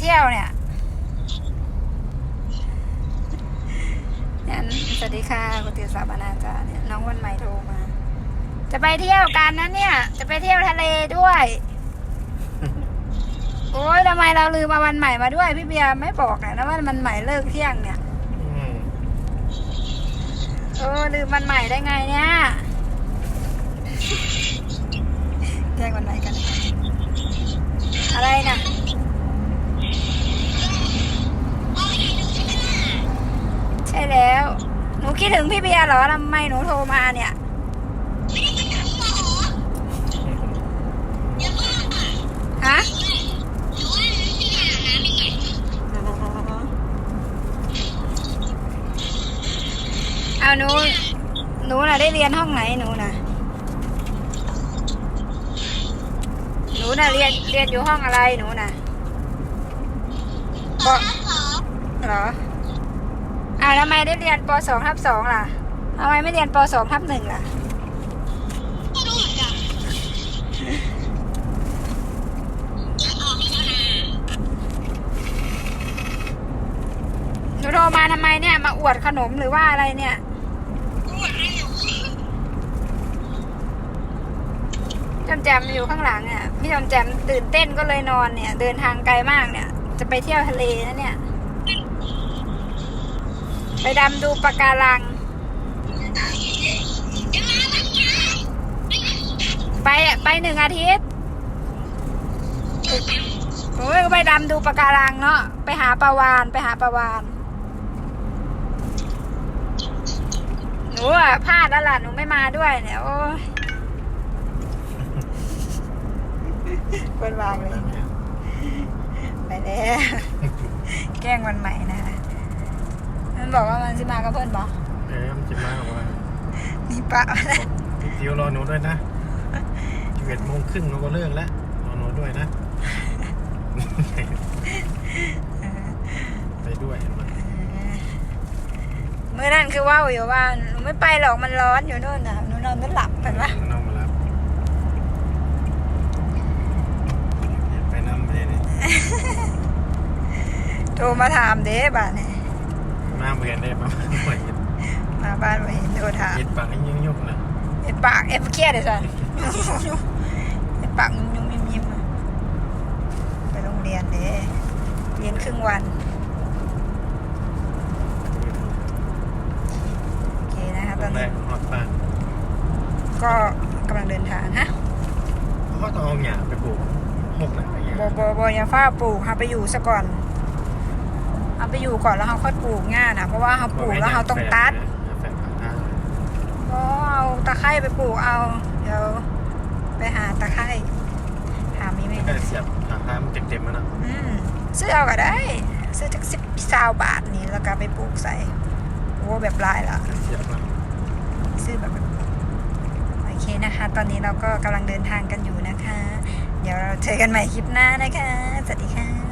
เที่ยวเนี่ยเนี่ยสวัสดีค่ะคุณติวสาบานาจาเนี่ยน้องวันใหม่โทรมา จะไปเที่ยวกันนะเนี่ย จะไปเที่ยวทะเลด้วย โอ้ยทำไมเราลืมเอาวันใหม่มาด้วย พี่เบียร์ไม่บอกเลยนะว่ามันใหม่เลิกเที่ยงเนี่ยอืมเออลืมวันใหม่ได้ไงเนี่ยแกล้งวันไหนกัน อะไรนะใช่แล้ว หนู คิดถึงพี่เบียร์เหรอทำไมหนูโทรมาเนี่ย ฮะเอาหนู หนูน่ะได้เรียนห้องไหนหนูน่ะ หนูน่ะเรียนเรียนอยู่ห้องอะไรหนูน่ะปเหรอ อ่าทำไมได้เรียนปสองทับสองล่ะทำไมไม่เรียนปสองทับหนึ่งล่ะหนูโทรมาทำไมเนี่ย มาอวดขนมหรือว่าอะไรเนี่ยจำแจมอยู่ข้างหลังอะพี่จำแจมตื่นเต้นก็เลยนอนเนี่ย เดินทางไกลมากเนี่ย จะไปเที่ยวทะเลนะเนี่ย ไปดำดูปะการัง ไปอะไปหนึ่งอาทิตย์โอ้ยก็ไปดำดูปะการังเนาะไปหาปลาวานไปหาปลาวานหนูอะพลาดแล้วล่ะหนูไม่มาด้วยเนี่ยโอ้ยเปิดวางเลยไปแล้วแกล้งวันใหม่นะคะ มันบอกว่ามันสิมากับเพื่อนบอกเอ๊ะมันจะมาบอกว่านี่ปะมาแล้วพี่จิวรอหนูด้วยนะสิบเอ็ดโมงครึ่งเราก็เลิกแล้วรอหนูด้วยนะ ไปด้วยเมื่อนั้นคือว่าวอยู่ว่าหนูไม่ไปหรอกมันร้อนอยู่นู่นนะหนูนอนไม่หลับเห็นปะมันเอามารับอยากไปน้ำไปเลยโทรมาถามเด้บ้านนี่ มาเบื่อได้ปะไม่เห็นมาบ้านมาเห็นโทรถามเห็นปากให้ยุ่งยุ่งๆนะเอ็ดปากเอ็ดเครียดเลยสันเอ็ดปากยุ่มๆยิ้มๆอะไปโรงเรียนเด้เรียนครึ่งวันโอเคนะคะตตออนนแรนี้กฮอตบ้านก็กำลังเดินทางฮะเขาก็ต้องเอาหญ้าไปปลูกหกหลังอะไรเงี้ยบอบอบอยาฟ้าปลูกเขาไปอยู่ซะก่อน เอาไปอยู่ก่อนแล้วเขาค่อยปลูกง่ายนะเพราะว่าเขาปลูกแล้วเขาต้องตัดแฝงผักอะก็เอาตะไคร้ไปปลูกเอา เดี๋ยวไปหาตะไคร้หามีไหมก็จะเสียบผักทามเต็มๆมันนะอืมซื้อเอาก็ได้ซื้อจากสิบสาวบาทนี่แล้วก็ไปปลูกใส่โอ้แบบลายละเสียบมาซื้อแบบโอเคนะคะ ตอนนี้เราก็กำลังเดินทางกันอยู่นะคะ เดี๋ยวเราเจอกันใหม่คลิปหน้านะคะ สวัสดีค่ะ